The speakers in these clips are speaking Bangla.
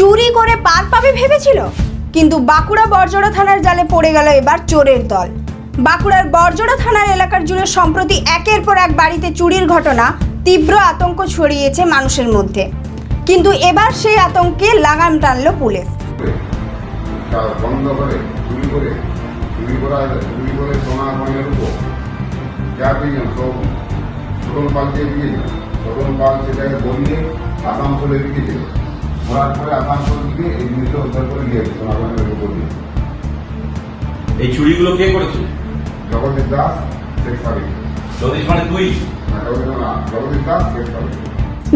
চুরি করে পার পাবে ভেবেছিল? কিন্তু বাঁকুড়া বরজড়া থানার জালে পড়ে গেল এবার চোরের দল। বাঁকুড়ার বরজড়া থানার এলাকার জুড়ে সম্প্রতি একের পর এক বাড়িতে চুরির ঘটনা তীব্র আতঙ্ক ছড়িয়েছে মানুষের মধ্যে। কিন্তু এবার সেই আতঙ্কে লাগাম টানল পুলিশ। করার পরে আসানসোল থেকে এই জিনিসটা উদ্ধার করে উপর দিয়ে এই চুরিগুলো কে করেছে? জগদীশ দাস শেখ সাবিক মানে তুই? জগদীশ দাস শেখ সাবিক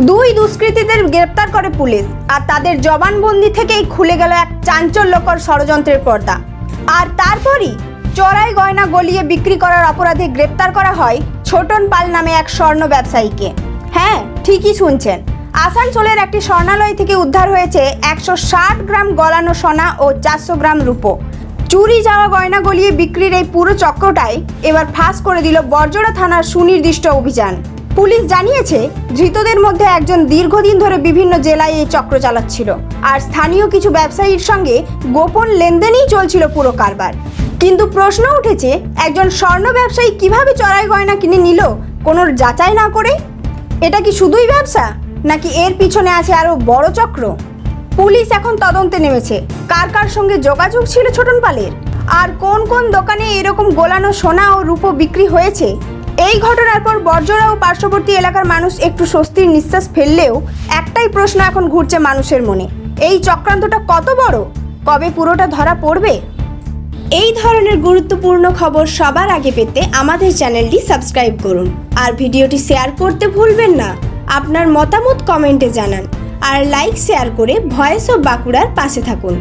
দুই দুষ্কৃতীদের গ্রেপ্তার করে পুলিশ আর তাদের জবানবন্দি থেকেই খুলে গেল এক চাঞ্চল্যকর ষড়যন্ত্রের পর্দা। আর তারপরই চড়াই গয়না গলিয়ে বিক্রি করার অপরাধে গ্রেপ্তার করা হয় ছোটন পাল নামে এক স্বর্ণ ব্যবসায়ীকে। হ্যাঁ ঠিকই শুনছেন। আসানসোলের একটি স্বর্ণালয় থেকে উদ্ধার হয়েছে একশো ষাট গ্রাম গলানো সোনা ও চারশো গ্রাম রূপো। চুরি যাওয়া গয়না গলিয়ে বিক্রির এই পুরো চক্রটাই এবার ফাঁস করে দিল বরজোড়া থানার সুনির্দিষ্ট অভিযান। পুলিশ জানিয়েছে, ধৃতদের মধ্যে একজন দীর্ঘদিন ধরে বিভিন্ন জেলায় এই চক্র চালাচ্ছিল। আর স্থানীয় কিছু ব্যবসায়ীর সঙ্গে গোপন লেনদেনেই চলছিল পুরো কারবার। কিন্তু প্রশ্ন উঠেছে, একজন স্বর্ণ ব্যবসায়ী কীভাবে চড়াই গয়না কিনে নিল কোনো যাচাই না করে? এটা কি শুধুই ব্যবসা? নাকি এর পিছনে আছে আরও বড় চক্র? পুলিশ এখন তদন্তে নেমেছে। কার কার সঙ্গে যোগাযোগ ছিল ছোটন পালের? আর কোন কোন দোকানে এরকম গোলানো সোনা ও রূপো বিক্রি হয়েছে? এই ঘটনার পর বর্জরা ও পার্শ্ববর্তী এলাকার মানুষ একটু স্বস্তির নিঃশ্বাস ফেললেও একটাই প্রশ্ন এখন ঘুরছে মানুষের মনে। এই চক্রান্তটা কত বড়? কবে পুরোটা ধরা পড়বে? এই ধরনের গুরুত্বপূর্ণ খবর সবার আগে পেতে আমাদের চ্যানেলটি সাবস্ক্রাইব করুন। আর ভিডিওটি শেয়ার করতে ভুলবেন না। আপনার মতামত কমেন্টে জানান আর লাইক শেয়ার করে ভয়েস অফ বাঁকুড়ার পাশে থাকুন।